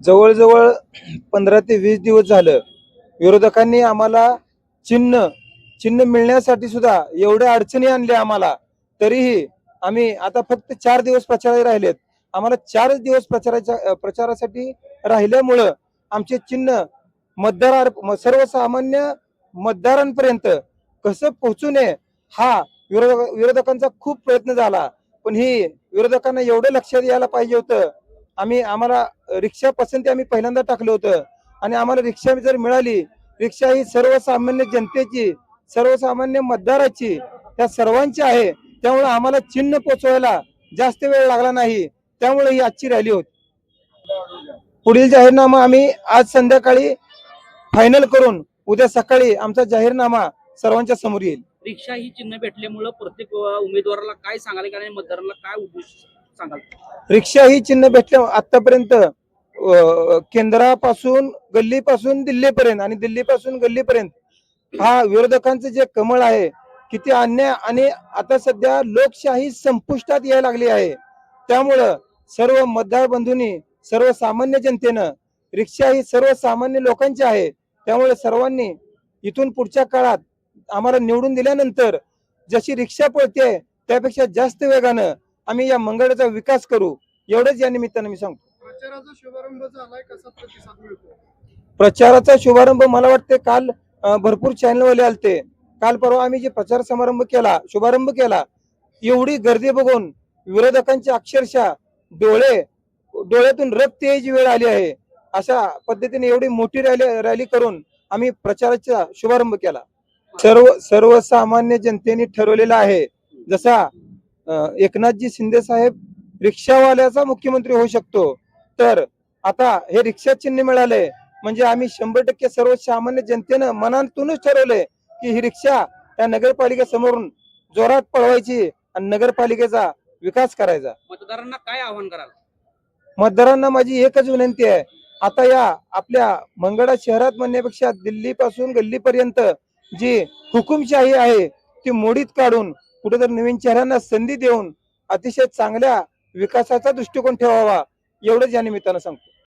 जवळजवळ पंधरा ते वीस दिवस झालं. विरोधकांनी आम्हाला चिन्ह चिन्ह मिळण्यासाठी सुद्धा एवढ्या अडचणी आणल्या आम्हाला. तरीही आम्ही आता फक्त चार दिवस प्रचाराला राहिलेत. आम्हाला चारच दिवस प्रचाराच्या प्रचारासाठी राहिल्यामुळं आमचे चिन्ह मतदार सर्वसामान्य मतदारांपर्यंत कसं पोहोचू नये हा विरोधक विरोधकांचा खूप प्रयत्न झाला. पण ही विरोधकांना एवढं लक्षात यायला पाहिजे होतं आम्ही आम्हाला रिक्षा पसंती आम्ही पहिल्यांदा टाकलं होतं. आणि आम्हाला रिक्षा जर मिळाली रिक्षा ही सर्वसामान्य जनतेची सर्वसामान्य मतदाराची त्या सर्वांची आहे. त्यामुळे आम्हाला चिन्ह पोचवायला जास्त वेळ लागला नाही. त्यामुळे ही आजची रॅली होती. पुढील जाहीरनामा आम्ही आज संध्याकाळी फायनल करून उद्या सकाळी आमचा जाहीरनामा सर्वांच्या समोर येईल. रिक्षा ही चिन्ह भेटल्यामुळं प्रत्येक उमेदवाराला काय सांगायला आणि मतदारांना काय उद्देश? सांगाल? रिक्षा ही चिन्ह भेटल्या आतापर्यंत केंद्रापासून गल्लीपासून दिल्लीपर्यंत आणि दिल्लीपासून गल्लीपर्यंत हा विरोधकांचं जे कमळ आहे किती अन्याय आणि आता सध्या लोकशाही संपुष्टात यायला लागली आहे. त्यामुळं सर्व मतदार बंधूंनी सर्वसामान्य जनतेनं रिक्षा ही सर्वसामान्य लोकांची आहे. त्यामुळे सर्वांनी इथून पुढच्या काळात आम्हाला निवडून दिल्यानंतर जशी रिक्षा पळते त्यापेक्षा जास्त वेगानं आम्ही या मंगळाचा विकास करू एवढंच या निमित्तानं मी सांगतो. प्रचाराचा शुभारंभ झालाय कसा प्रतिसाद मिळतो? प्रचाराचा शुभारंभ मला वाटते काल भरपूर चॅनलवाले आलते. काल परवा आम्ही जे प्रचार समारंभ केला शुभारंभ केला एवढी गर्दी बघून विरोधकांची अक्षरशः डोळे डोळ्यातून रक्त यायची वेळ आली आहे. अशा पद्धतीने एवढी मोठी रॅली रॅली करून आम्ही प्रचाराचा शुभारंभ केला. सर्व सर्वसामान्य जनतेने ठरवलेलं आहे जसा एकनाथजी शिंदे साहेब रिक्षावाल्याचा मुख्यमंत्री होऊ शकतो. तर आता हे रिक्षा चिन्ह मिळालंय म्हणजे आम्ही शंभर टक्के सर्वसामान्य जनतेनं मनातूनच ठरवलंय की ही रिक्षा त्या नगरपालिकेसमोरून जोरात पळवायची आणि नगरपालिकेचा विकास करायचा. मतदारांना काय आव्हान कराल? मतदारांना माझी एकच विनंती आहे. आता या आपल्या मंगळा शहरात म्हणण्यापेक्षा दिल्ली पासून गल्लीपर्यंत जी हुकुमशाही आहे ती मोडीत काढून कुठेतरी नवीन चेहऱ्यांना संधी देऊन अतिशय चांगल्या विकासाचा दृष्टिकोन ठेवावा एवढंच या निमित्तानं सांगतो.